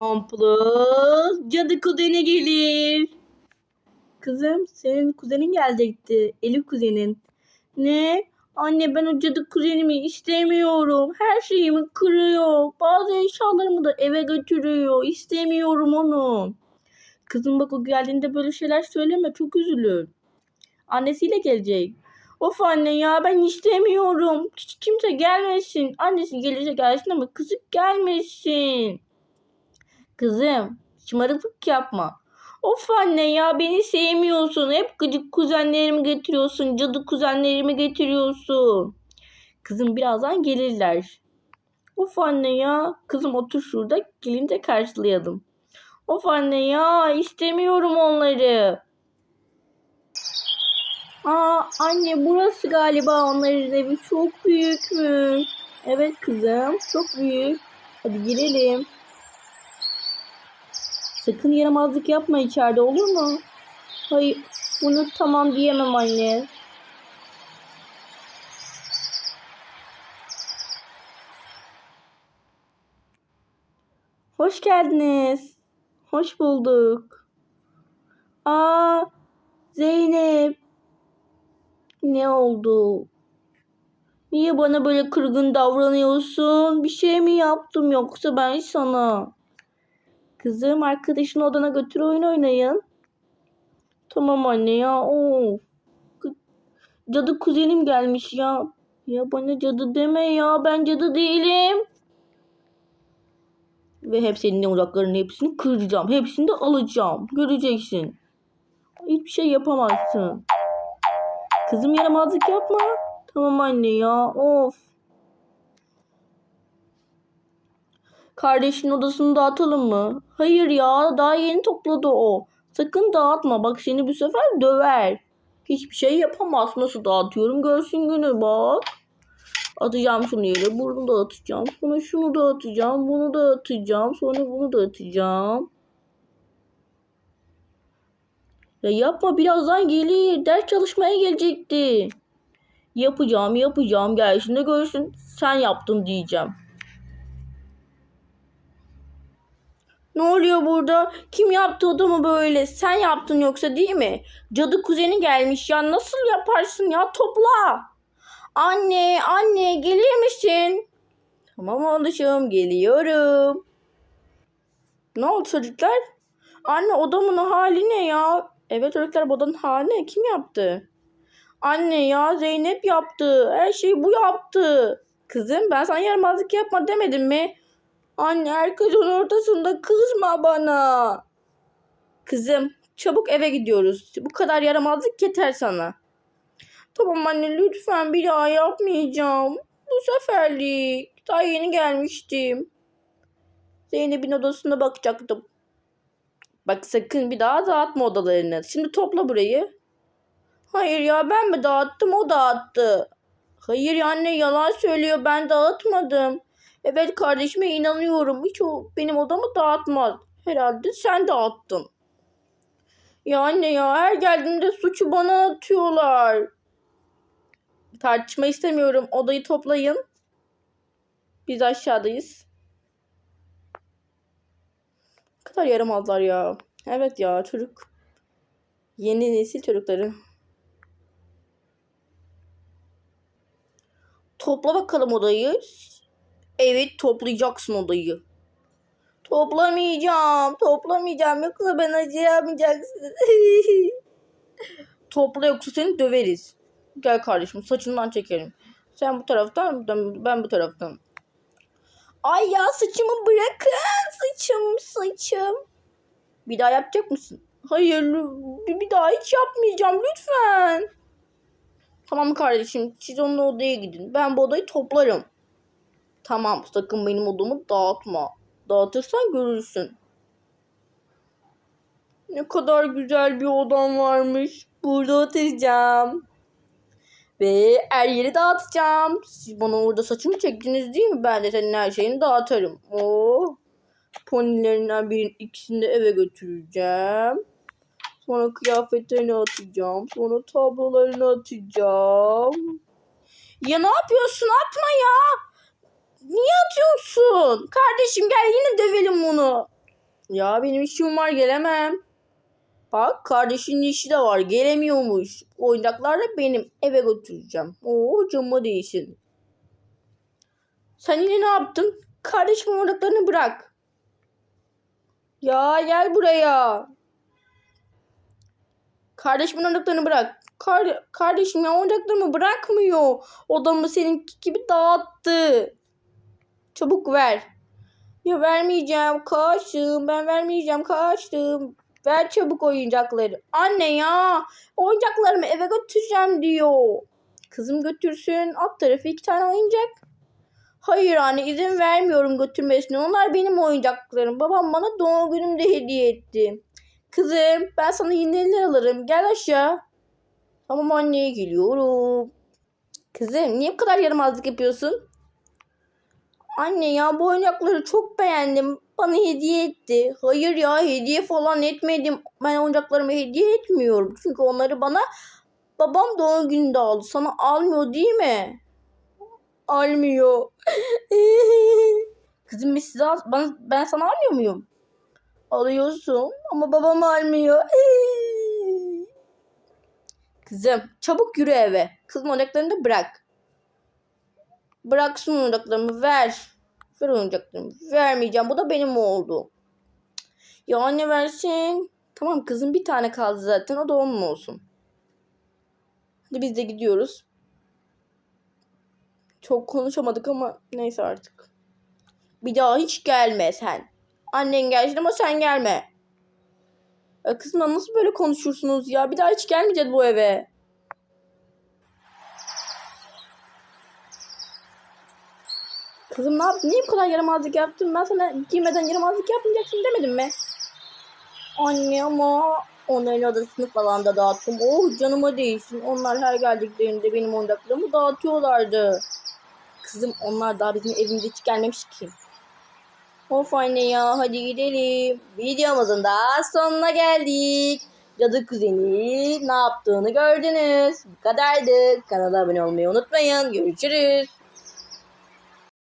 Komplot cadı kuzeni gelir. Kızım senin kuzenin gelecekti. Elif kuzenin. Ne? Anne ben o cadı kuzenimi istemiyorum. Her şeyimi kırıyor. Bazı eşyalarımı da eve götürüyor. İstemiyorum onu. Kızım bak o geldiğinde böyle şeyler söyleme. Çok üzülür. Annesiyle gelecek. Of anne ya ben istemiyorum. Hiç kimse gelmesin. Annesi gelirse gelsin ama kızı gelmesin. Kızım şımarıklık yapma. Of anne ya beni sevmiyorsun. Hep gıcık kuzenlerimi getiriyorsun. Cadı kuzenlerimi getiriyorsun. Kızım birazdan gelirler. Of anne ya. Kızım otur şurada. Gelince karşılayalım. Of anne ya istemiyorum onları. Aa anne burası galiba onların evi çok büyükmüş. Evet kızım çok büyük. Hadi girelim. Sakın yaramazlık yapma içeride olur mu? Hayır bunu tamam diyemem anne. Hoş geldiniz. Hoş bulduk. Aa Zeynep. Ne oldu? Niye bana böyle kırgın davranıyorsun? Bir şey mi yaptım yoksa ben sana? Kızım arkadaşını odana götür oyun oynayın. Tamam anne ya. Of. Cadı kuzenim gelmiş ya. Ya bana cadı deme ya. Ben cadı değilim. Ve hep senin uzaklarının hepsini kıracağım. Hepsini de alacağım. Göreceksin. Hiçbir şey yapamazsın. Kızım yaramazlık yapma. Tamam anne ya. Of. Kardeşin odasını dağıtalım mı? Hayır ya. Daha yeni topladı o. Sakın dağıtma. Bak seni bu sefer döver. Hiçbir şey yapamaz. Nasıl dağıtıyorum görsün günü bak. Atacağım şunu yere. Bunu da atacağım. Sonra şunu da atacağım. Bunu da atacağım. Sonra bunu da atacağım. Ya yapma birazdan gelir. Ders çalışmaya gelecekti. Yapacağım yapacağım. Gelsin de görsün. Sen yaptın diyeceğim. Ne oluyor burada? Kim yaptı odamı böyle? Sen yaptın yoksa değil mi? Cadı kuzeni gelmiş ya. Nasıl yaparsın ya? Topla. Anne, anne gelir misin? Tamam oğlum geliyorum. Ne oldu çocuklar? Anne odamın hali ne ya? Evet çocuklar odanın hali ne? Kim yaptı? Anne ya Zeynep yaptı. Her şeyi bu yaptı. Kızım ben sana yaramazlık yapma demedim mi? Anne herkesin ortasında kızma bana. Kızım çabuk eve gidiyoruz. Bu kadar yaramazlık yeter sana. Tamam anne lütfen bir daha yapmayacağım. Bu seferlik. Daha yeni gelmiştim. Zeynep'in odasına bakacaktım. Bak sakın bir daha dağıtma odalarını. Şimdi topla burayı. Hayır ya ben mi dağıttım o dağıttı. Hayır ya anne yalan söylüyor ben dağıtmadım. Evet kardeşime inanıyorum. Hiç o benim odamı dağıtmaz. Herhalde sen dağıttın. Ya anne ya her geldiğimde suçu bana atıyorlar. Tartışma istemiyorum. Odayı toplayın. Biz aşağıdayız. Ne kadar yaramazlar ya. Evet ya çocuk. Yeni nesil çocukları. Topla bakalım odayı. Evet toplayacaksın odayı. Toplamayacağım. Toplamayacağım. Yoksa ben acıyamayacaksın. Topla yoksa seni döveriz. Gel kardeşim saçından çekelim. Sen bu taraftan ben, bu taraftan. Ay ya saçımı bırakın. Saçım saçım. Bir daha yapacak mısın? Hayır bir daha hiç yapmayacağım lütfen. Tamam kardeşim siz onunla odaya gidin. Ben bu odayı toplarım. Tamam sakın benim odamı dağıtma. Dağıtırsan görürsün. Ne kadar güzel bir odam varmış. Burada oturacağım. Ve her yeri dağıtacağım. Siz bana orada saçımı çektiniz değil mi? Ben de senin her şeyini dağıtırım. Oo. Ponilerinden birinin ikisini de eve götüreceğim. Sonra kıyafetlerini atacağım. Sonra tablolarını atacağım. Ya ne yapıyorsun? Atma ya. Niye atıyorsun? Kardeşim gel yine dövelim bunu. Ya benim işim var gelemem. Bak kardeşinin işi de var gelemiyormuş. Oyuncaklar da benim eve götüreceğim. Oo canıma değsin. Sen yine ne yaptın? Kardeşimin oyuncaklarını bırak. Ya gel buraya. Kardeşimin oyuncaklarını bırak. Kar kardeşim ya oyuncaklarımı bırakmıyor. Odamı seninki gibi dağıttı. Çabuk ver. Ya vermeyeceğim kaçtım. Ben vermeyeceğim kaçtım. Ver çabuk oyuncakları. Anne ya oyuncaklarımı eve götüreceğim diyor. Kızım götürsün. Alt tarafı iki tane oyuncak. Hayır anne izin vermiyorum götürmesine. Onlar benim oyuncaklarım. Babam bana doğum günümde hediye etti. Kızım ben sana yeniler alırım. Gel aşağı. Tamam anne geliyorum. Kızım niye bu kadar yaramazlık yapıyorsun? Anne ya bu oyuncakları çok beğendim. Bana hediye etti. Hayır ya hediye falan etmedim. Ben oyuncaklarımı hediye etmiyorum. Çünkü onları bana babam doğum gününde aldı. Sana almıyor değil mi? Almıyor. Kızım biz size bana, ben sana almıyor muyum? Alıyorsun ama babam almıyor. Kızım çabuk yürü eve. Kızım oyuncaklarını da bırak. Bıraksın oyuncaklarımı ver. Ver oyuncaklarımı. Vermeyeceğim. Bu da benim oldu. Ya anne versin. Tamam kızım bir tane kaldı zaten. O da onun olsun. Hadi biz de gidiyoruz. Çok konuşamadık ama neyse artık. Bir daha hiç gelme sen. Annen gelsin ama sen gelme. Ya kızımla nasıl böyle konuşursunuz ya? Bir daha hiç gelmeyeceğiz bu eve. Kızım ne yaptın? Niye bu kadar yaramazlık yaptın? Ben sana giymeden yaramazlık yapmayacaksın demedim mi? Anne ama onların odasını falan da dağıttım. Oh canıma değsin. Onlar her geldiklerinde benim oyuncaklarımı dağıtıyorlardı. Kızım onlar daha bizim evimize hiç gelmemiş ki. Of anne ya hadi gidelim. Videomuzun da sonuna geldik. Cadı kuzeni ne yaptığını gördünüz. Bu kadardı. Kanala abone olmayı unutmayın. Görüşürüz.